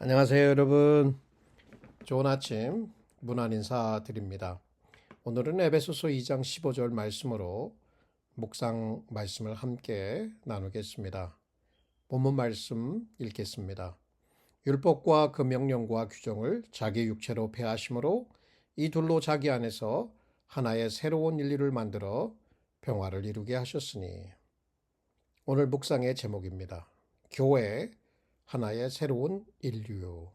안녕하세요, 여러분. 좋은 아침 문안 인사 드립니다. 오늘은 에베소서 2장 15절 말씀으로 묵상 말씀을 함께 나누겠습니다. 본문 말씀 읽겠습니다. 율법과 그 명령과 규정을 자기 육체로 폐하심으로 이 둘로 자기 안에서 하나의 새로운 인류를 만들어 평화를 이루게 하셨으니 오늘 묵상의 제목입니다. 교회 하나의 새로운 인류.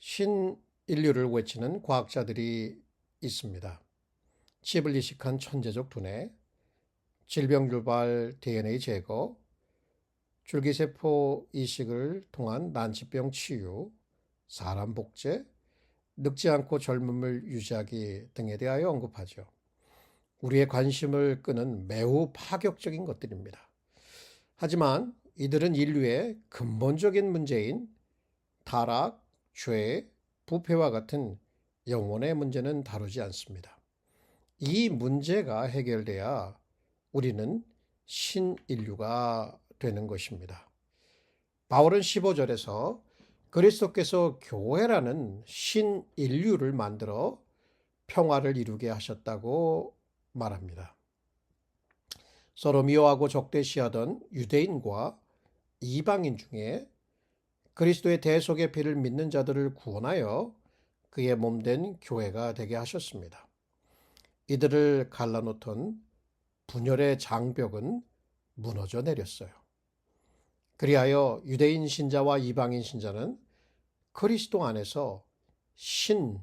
신인류를 외치는 과학자들이 있습니다. 칩을 이식한 천재적 두뇌, 질병 유발 DNA 제거, 줄기세포 이식을 통한 난치병 치유, 사람 복제, 늙지 않고 젊음을 유지하기 등에 대하여 언급하죠. 우리의 관심을 끄는 매우 파격적인 것들입니다. 하지만 이들은 인류의 근본적인 문제인 타락, 죄, 부패와 같은 영혼의 문제는 다루지 않습니다. 이 문제가 해결돼야 우리는 신인류가 되는 것입니다. 바울은 15절에서 그리스도께서 교회라는 신인류를 만들어 평화를 이루게 하셨다고 말합니다. 서로 미워하고 적대시하던 유대인과 이방인 중에 그리스도의 대속의 피를 믿는 자들을 구원하여 그의 몸된 교회가 되게 하셨습니다. 이들을 갈라놓던 분열의 장벽은 무너져 내렸어요. 그리하여 유대인 신자와 이방인 신자는 그리스도 안에서 신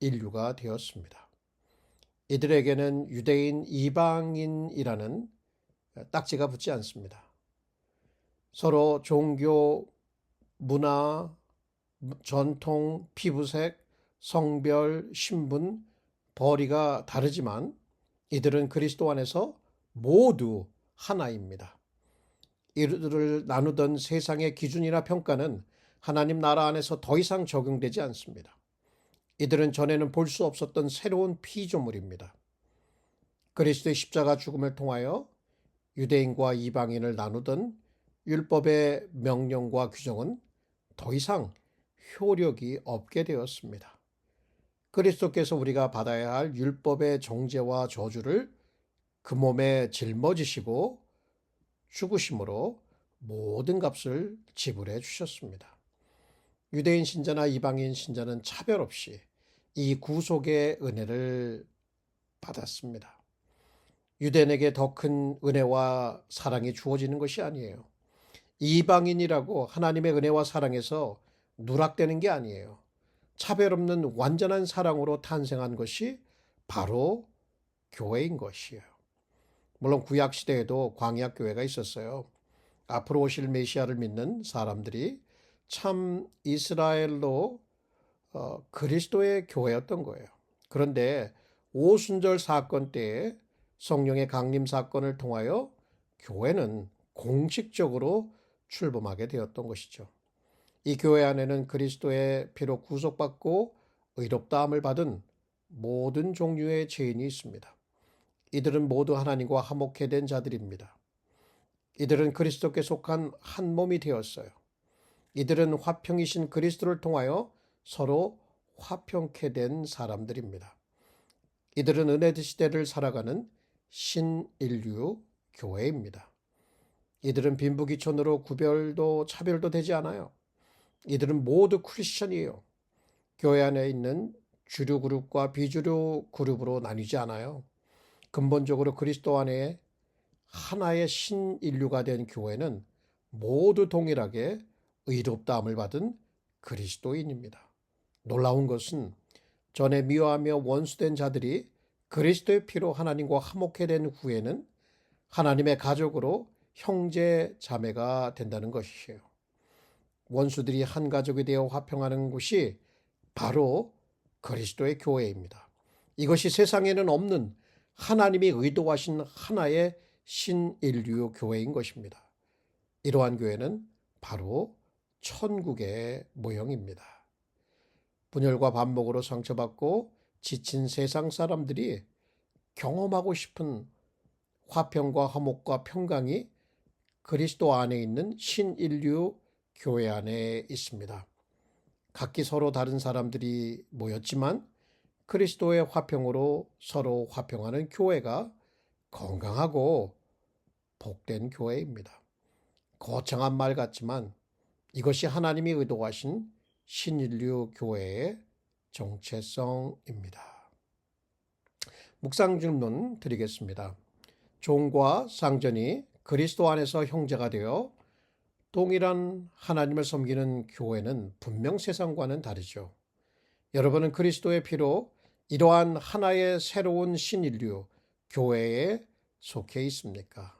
인류가 되었습니다. 이들에게는 유대인 이방인이라는 딱지가 붙지 않습니다. 서로 종교, 문화, 전통, 피부색, 성별, 신분, 벌이가 다르지만 이들은 그리스도 안에서 모두 하나입니다. 이들을 나누던 세상의 기준이나 평가는 하나님 나라 안에서 더 이상 적용되지 않습니다. 이들은 전에는 볼 수 없었던 새로운 피조물입니다. 그리스도의 십자가 죽음을 통하여 유대인과 이방인을 나누던 율법의 명령과 규정은 더 이상 효력이 없게 되었습니다. 그리스도께서 우리가 받아야 할 율법의 정죄와 저주를 그 몸에 짊어지시고 죽으심으로 모든 값을 지불해 주셨습니다. 유대인 신자나 이방인 신자는 차별 없이 이 구속의 은혜를 받았습니다. 유대인에게 더 큰 은혜와 사랑이 주어지는 것이 아니에요. 이방인이라고 하나님의 은혜와 사랑에서 누락되는 게 아니에요. 차별 없는 완전한 사랑으로 탄생한 것이 바로 교회인 것이에요. 물론 구약 시대에도 광야 교회가 있었어요. 앞으로 오실 메시아를 믿는 사람들이 참 이스라엘로 어, 그리스도의 교회였던 거예요. 그런데 오순절 사건 때에 성령의 강림 사건을 통하여 교회는 공식적으로 출범하게 되었던 것이죠. 이 교회 안에는 그리스도의 피로 구속받고 의롭다함을 받은 모든 종류의 죄인이 있습니다. 이들은 모두 하나님과 화목해 된 자들입니다. 이들은 그리스도께 속한 한 몸이 되었어요. 이들은 화평이신 그리스도를 통하여 서로 화평케 된 사람들입니다. 이들은 은혜 시대를 살아가는 신인류 교회입니다. 이들은 빈부귀천으로 구별도 차별도 되지 않아요. 이들은 모두 크리스천이에요. 교회 안에 있는 주류 그룹과 비주류 그룹으로 나뉘지 않아요. 근본적으로 그리스도 안에 하나의 신인류가 된 교회는 모두 동일하게 의롭다함을 받은 그리스도인입니다. 놀라운 것은 전에 미워하며 원수된 자들이 그리스도의 피로 하나님과 화목해 된 후에는 하나님의 가족으로 형제 자매가 된다는 것이에요. 원수들이 한 가족이 되어 화평하는 곳이 바로 그리스도의 교회입니다. 이것이 세상에는 없는 하나님이 의도하신 하나의 신인류 교회인 것입니다. 이러한 교회는 바로 천국의 모형입니다. 분열과 반목으로 상처받고 지친 세상 사람들이 경험하고 싶은 화평과 화목과 평강이 그리스도 안에 있는 신인류 교회 안에 있습니다. 각기 서로 다른 사람들이 모였지만 그리스도의 화평으로 서로 화평하는 교회가 건강하고 복된 교회입니다. 거창한 말 같지만 이것이 하나님이 의도하신 신인류 교회의 정체성입니다. 묵상 질문 드리겠습니다. 종과 쌍전이 그리스도 안에서 형제가 되어 동일한 하나님을 섬기는 교회는 분명 세상과는 다르죠. 여러분은 그리스도의 피로 이러한 하나의 새로운 신인류 교회에 속해 있습니까?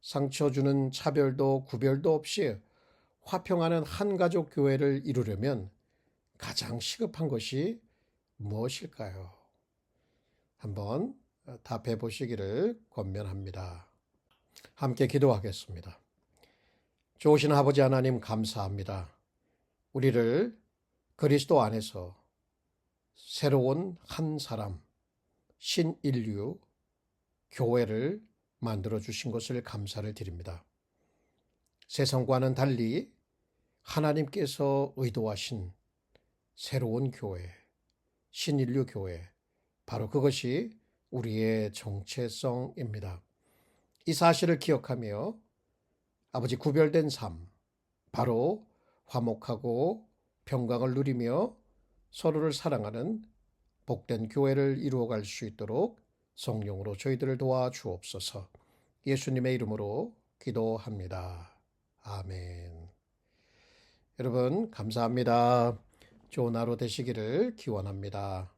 상처 주는 차별도 구별도 없이 화평하는 한 가족 교회를 이루려면 가장 시급한 것이 무엇일까요? 한번 답해 보시기를 권면합니다. 함께 기도하겠습니다. 좋으신 아버지 하나님 감사합니다. 우리를 그리스도 안에서 새로운 한 사람, 신인류, 교회를 만들어 주신 것을 감사를 드립니다. 세상과는 달리 하나님께서 의도하신 새로운 교회, 신인류 교회, 바로 그것이 우리의 정체성입니다. 이 사실을 기억하며 아버지 구별된 삶, 바로 화목하고 평강을 누리며 서로를 사랑하는 복된 교회를 이루어갈 수 있도록 성령으로 저희들을 도와 주옵소서. 예수님의 이름으로 기도합니다. 아멘. 여러분 감사합니다. 좋은 하루 되시기를 기원합니다.